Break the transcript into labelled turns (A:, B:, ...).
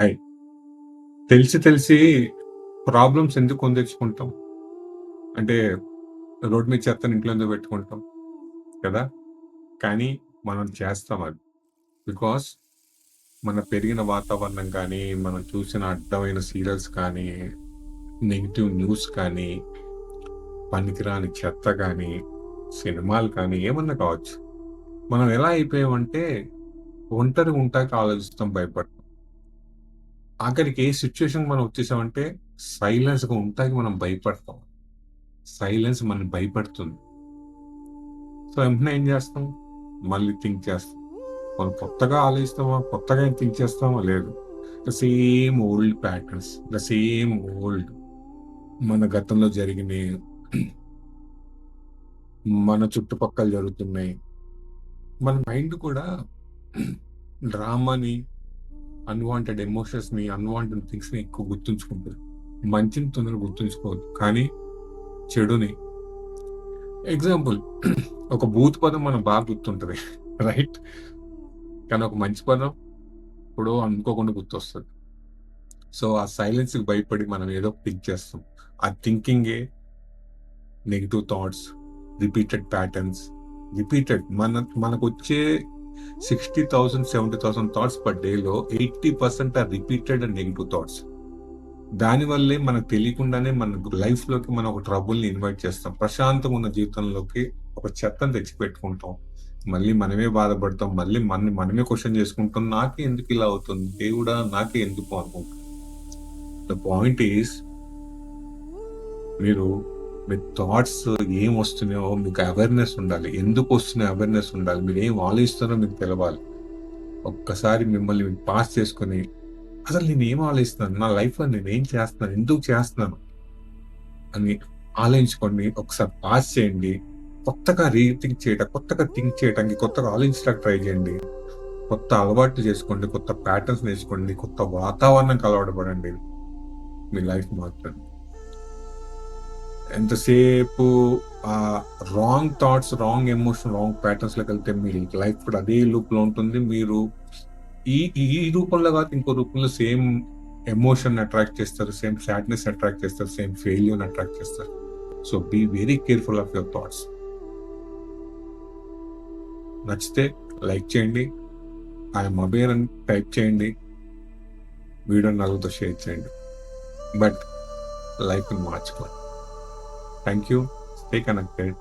A: High తెలిసి తెలిసి problems ఎందుకు కొని తెచ్చుకుంటాం? అంటే రోడ్ మీద చెత్తని ఇంట్లో ఎందుకు పెట్టుకుంటాం? కదా! కానీ మనం చేస్తాం అది. బికాస్ మన పెరిగిన వాతావరణం కానీ, మనం చూసిన అడ్డమైన సీరియల్స్ కానీ, నెగిటివ్ న్యూస్ కానీ, పనికిరాని చెత్త కానీ, సినిమాలు కానీ ఏమన్నా కావచ్చు. మనం ఎలా అయిపోయామంటే ఒంటరి ఉంటాక ఆలోచిస్తాం, భయపడతాం. ఆఖరికి ఏ సిచ్యువేషన్ మనం వచ్చేసామంటే సైలెన్స్‌గా ఉంటాకి మనం భయపడతాం. సైలెన్స్ మనల్ని భయపడుతుంది సో, వెంటనే ఏం చేస్తాం? మళ్ళీ థింక్ చేస్తాం. మనం కొత్తగా ఆలోచిస్తామా? కొత్తగా ఏం థింక్ చేస్తామా? లేదు. The same old patterns. The same old మన గతంలో జరిగిన మన చుట్టుపక్కల జరుగుతున్నాయి. మన మైండ్ కూడా డ్రామాని, అన్‌వాంటెడ్ ఎమోషన్స్‌ని, అన్‌వాంటెడ్ థింగ్స్‌ని ఎక్కువ గుర్తుంచుకుంటారు మంచిని తొందరగా గుర్తుంచుకోవద్దు కానీ చెడుని ఎగ్జాంపుల్ ఒక బూత్ పదం మనం బాగా గుర్తుంటది. రైట్? కానీ ఒక మంచి పదం ఎప్పుడో అనుకోకుండా గుర్తొస్తుంది సో, ఆ సైలెన్స్‌కి భయపడి మనం ఏదో థింక్ చేస్తాం. ఆ థింకింగే negative thoughts, repeated patterns, repeated మన sixty thousand seventy thousand thoughts per డేలో 80% are repeated and negative thoughts. దానివల్లే మనకు తెలియకుండానే మన లైఫ్‌లోకి మనం ఒక ట్రబుల్‌ని ఇన్వైట్ చేస్తాం. ప్రశాంతంగా ఉన్న జీవితంలోకి ఒక చెత్తను తెచ్చిపెట్టుకుంటాం. మళ్ళీ మనమే బాధపడతాం. మళ్ళీ మన మనమే క్వశ్చన్ చేసుకుంటాం. నాకే ఎందుకు ఇలా అవుతుంది? దేవుడా! నాకే ఎందుకు అనుకుంటాం. ద పాయింట్ ఈస్ మీరు మీ థాట్స్ ఏం వస్తున్నాయో మీకు అవేర్‌నెస్ ఉండాలి. ఎందుకు వస్తున్నాయో అవేర్‌నెస్ ఉండాలి. మీరు ఏం ఆలోచిస్తున్నారో మీకు తెలవాలి. ఒక్కసారి మిమ్మల్ని పాస్ చేసుకొని, అసలు నేను ఏం ఆలోచిస్తున్నాను? నా లైఫ్‌లో నేనేం చేస్తున్నాను? ఎందుకు చేస్తున్నాను? అని ఆలోచించుకోండి. ఒకసారి పాస్ చేయండి. కొత్తగా రీథింక్ చేయటం కొత్తగా థింక్ చేయడానికి, కొత్తగా ఆలోచించడానికి ట్రై చేయండి. కొత్త అలవాట్లు చేసుకోండి. కొత్త ప్యాటర్న్స్ నేర్చుకోండి. కొత్త వాతావరణంకి అలవాటు పడండి. మీ లైఫ్ మాత్రం ఎంతసేపు ఆ wrong thoughts, wrong emotion, wrong ప్యాటర్న్స్‌లోకెళ్తే మీ లైఫ్ కూడా అదే లూప్‌లో ఉంటుంది. మీరు ఈ ఈ రూపంలో కాదు ఇంకో రూపంలో సేమ్ ఎమోషన్ అట్రాక్ట్ చేస్తారు. సేమ్ సాడ్‌నెస్ అట్రాక్ట్ చేస్తారు. సేమ్ ఫెయిల్యూర్ అట్రాక్ట్ చేస్తారు. So, be very careful of your thoughts. నచ్చితే లైక్ చేయండి. ఐ యామ్ అవేర్ అని టైప్ చేయండి. వీడియో నలుగుతో షేర్ చేయండి. బట్ లైఫ్‌ని మార్చుకోండి. Thank you. Stay connected.